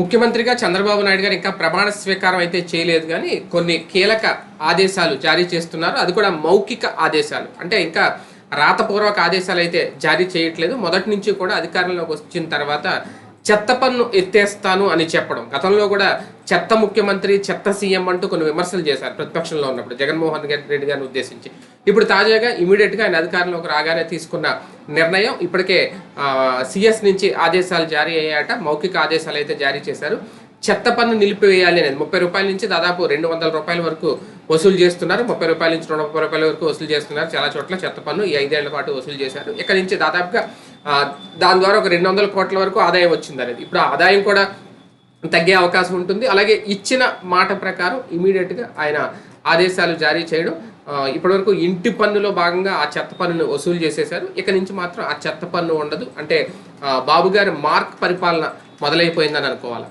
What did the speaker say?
ముఖ్యమంత్రిగా చంద్రబాబు నాయుడు గారు ఇంకా ప్రమాణ స్వీకారం అయితే చేయలేదు కానీ కొన్ని కీలక ఆదేశాలు జారీ చేస్తున్నారు. అది కూడా మౌఖిక ఆదేశాలు. అంటే ఇంకా రాతపూర్వక ఆదేశాలు అయితే జారీ చేయట్లేదు. మొదటి నుంచి కూడా అధికారంలోకి వచ్చిన తర్వాత చెత్త పన్ను ఎత్తేస్తాను అని చెప్పడం. గతంలో కూడా చెత్త ముఖ్యమంత్రి చెత్త సీఎం అంటూ కొన్ని విమర్శలు చేశారు ప్రతిపక్షంలో ఉన్నప్పుడు. జగన్మోహన్ రెడ్డి గారిని ఉద్దేశించి. ఇప్పుడు తాజాగా ఇమీడియట్గా ఆయన అధికారంలోకి రాగానే తీసుకున్న నిర్ణయం ఇప్పటికే సిఎస్ నుంచి ఆదేశాలు జారీ అయ్యాట మౌఖిక ఆదేశాలు అయితే జారీ చేశారు. చెత్త పన్ను నిలిపివేయాలి అనేది ముప్పై రూపాయల నుంచి దాదాపు రెండు వందల రూపాయల వరకు వసూలు చేస్తున్నారు. ముప్పై రూపాయల నుంచి రెండు ముప్పై రూపాయల వరకు వసూలు చేస్తున్నారు. చాలా చోట్ల చెత్త పన్ను ఈ ఐదేళ్ళ పాటు వసూలు చేశారు. ఇక్కడ నుంచి దాదాపుగా దాని ద్వారా ఒక రెండు వందల కోట్ల వరకు ఆదాయం వచ్చింది అనేది. ఇప్పుడు ఆదాయం కూడా తగ్గే అవకాశం ఉంటుంది. అలాగే ఇచ్చిన మాట ప్రకారం ఇమీడియట్గా ఆయన ఆదేశాలు జారీ చేయడం ఇప్పటివరకు ఇంటి పన్నులో భాగంగా ఆ చెత్త పన్నును వసూలు చేసేశారు. ఇక నుంచి మాత్రం ఆ చెత్త పన్ను ఉండదు. అంటే బాబు గారి మార్క్ పరిపాలన మొదలైపోయిందని అనుకోవాలి?